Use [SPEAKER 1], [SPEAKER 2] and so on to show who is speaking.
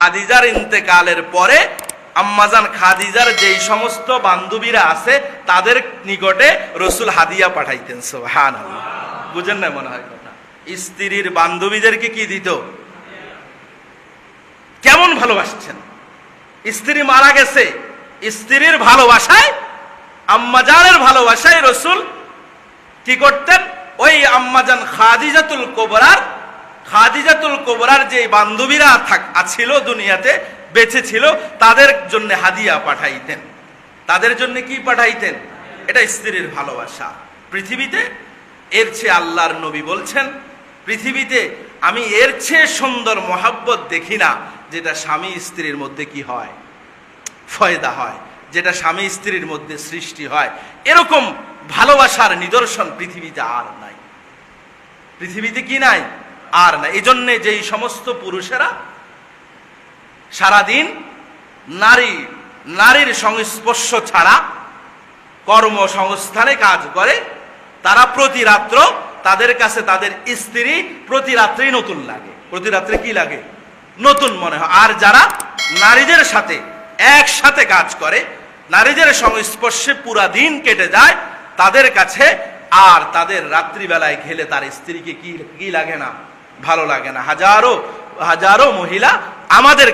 [SPEAKER 1] খাদিজার ইন্তেকালের পরে আম্মাজান খাদিজার যেই সমস্ত বান্ধবীরা আছে, তাদের নিকটে রসুল হাদিয়া পাঠাইতেন সোহান বুঝেন না মনে হয় স্ত্রীর বান্ধবীদেরকে কি দিত? কেমন ভালোবাসছেন? স্ত্রী মারা গেছে, স্ত্রীর ভালোবাসায়, আম্মাজানের ভালোবাসায় রসুল কি করতেন? ওই আম্মাজান খাদিজাতুল কোবরার খাদিজাতুল কোবরার যে বান্ধবীরা ছিল দুনিয়াতে বেঁচে ছিল তাদের জন্য হাদিয়া পাঠাইতেন। তাদের জন্য কি পাঠাইতেন? এটা স্ত্রীর ভালোবাসা। পৃথিবীতে এর চেয়ে আল্লাহর নবী বলছেন, পৃথিবীতে আমি এর চেয়ে সুন্দর মহাব্বত দেখি না, যেটা স্বামী স্ত্রীর মধ্যে কি হয়? ফয়দা হয়। যেটা স্বামী স্ত্রীর মধ্যে সৃষ্টি হয়। এরকম ভালোবাসার নিদর্শন পৃথিবীতে আর নাই। পৃথিবীতে কি নাই? আর নাই এই জন্যে যেই সমস্ত পুরুষেরা সারাদিন নারী, নারীর সংস্পর্শ ছাড়া কর্মসংস্থানে কাজ করে, তারা প্রতি রাত্র তাদের কাছে তাদের স্ত্রী প্রতি রাত্রেই নতুন লাগে। প্রতি রাত্রে কি লাগে? নতুন মনে হয়। আর যারা নারীদের সাথে একসাথে কাজ করে, নারীদের সংস্পর্শে পুরা দিন কেটে যায়, তাদের কাছে আর তাদের রাত্রিবেলায় ঘেলে তার স্ত্রীকে কি কি লাগে না? ভালো লাগে না। হাজারো হাজারো মহিলা আমাদের